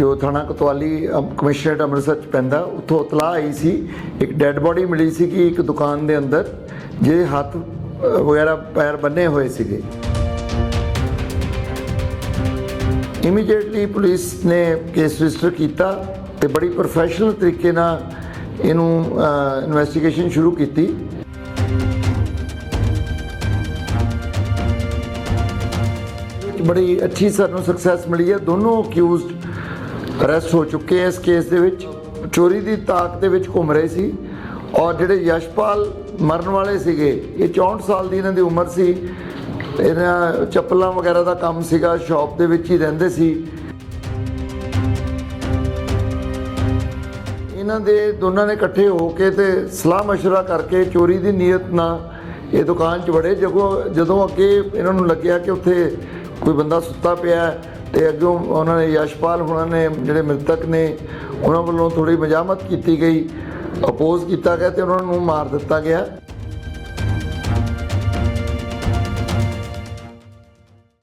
ਜੋ ਥਾਣਾ ਕਤਵਾਲੀ ਕਮਿਸ਼ਨਰੇਟ ਅੰਮ੍ਰਿਤਸਰ ਚ ਪੈਂਦਾ, ਉੱਥੋਂ ਇਤਲਾਹ ਆਈ ਸੀ, ਇੱਕ ਡੈੱਡ ਬੋਡੀ ਮਿਲੀ ਸੀ ਕਿ ਇੱਕ ਦੁਕਾਨ ਦੇ ਅੰਦਰ ਜਿਹਦੇ ਹੱਥ ਵਗੈਰਾ ਪੈਰ ਬੰਨੇ ਹੋਏ ਸੀਗੇ। ਇਮੀਡੀਏਟਲੀ ਪੁਲਿਸ ਨੇ ਕੇਸ ਰਜਿਸਟਰ ਕੀਤਾ ਤੇ ਬੜੀ ਪ੍ਰੋਫੈਸ਼ਨਲ ਤਰੀਕੇ ਨਾਲ ਇਹਨੂੰ ਇਨਵੈਸਟੀਗੇਸ਼ਨ ਸ਼ੁਰੂ ਕੀਤੀ। ਬੜੀ ਅੱਛੀ ਸਾਨੂੰ ਸਕਸੈਸ ਮਿਲੀ ਹੈ। ਦੋਨੋਂ ਅਕਿਊਜ਼ਡ ਅਰੈਸਟ ਹੋ ਚੁੱਕੇ ਆ ਇਸ ਕੇਸ ਦੇ ਵਿੱਚ ਚੋਰੀ ਦੀ ਤਾਕ ਦੇ ਵਿੱਚ ਘੁੰਮ ਰਹੇ ਸੀ ਔਰ ਜਿਹੜੇ ਯਸ਼ਪਾਲ ਮਰਨ ਵਾਲੇ ਸੀਗੇ ਇਹ 64 ਸਾਲ ਦੀ ਇਹਨਾਂ ਦੀ ਉਮਰ ਸੀ ਇਹਨਾਂ ਚੱਪਲਾਂ ਵਗੈਰਾ ਦਾ ਕੰਮ ਸੀਗਾ ਸ਼ਾਪ ਦੇ ਵਿੱਚ ਹੀ ਰਹਿੰਦੇ ਸੀ ਇਹਨਾਂ ਦੇ ਦੋਨਾਂ ਨੇ ਇਕੱਠੇ ਹੋ ਕੇ ਤੇ ਸਲਾਹ مشورہ ਕਰਕੇ ਚੋਰੀ ਦੀ ਨੀਅਤ ਨਾਲ ਇਹ ਦੁਕਾਨ 'ਚ ਵੜੇ ਜਦੋਂ ਜਦੋਂ ਅੱਗੇ ਇਹਨਾਂ ਨੂੰ ਲੱਗਿਆ ਕਿ ਉੱਥੇ ਕੋਈ ਬੰਦਾ ਸੁੱਤਾ ਪਿਆ ਹੈ ਤੇ ਅੱਗੋਂ ਉਹਨਾਂ ਨੇ ਯਸ਼ਪਾਲ ਹੁਣਾਂ ਨੇ ਜਿਹੜੇ ਮ੍ਰਿਤਕ ਨੇ, ਉਹਨਾਂ ਵੱਲੋਂ ਥੋੜੀ ਮਜਾਮਤ ਕੀਤੀ ਗਈ, ਅਪੋਜ਼ ਕੀਤਾ ਗਿਆ ਤੇ ਉਹਨਾਂ ਨੂੰ ਮਾਰ ਦਿੱਤਾ ਗਿਆ।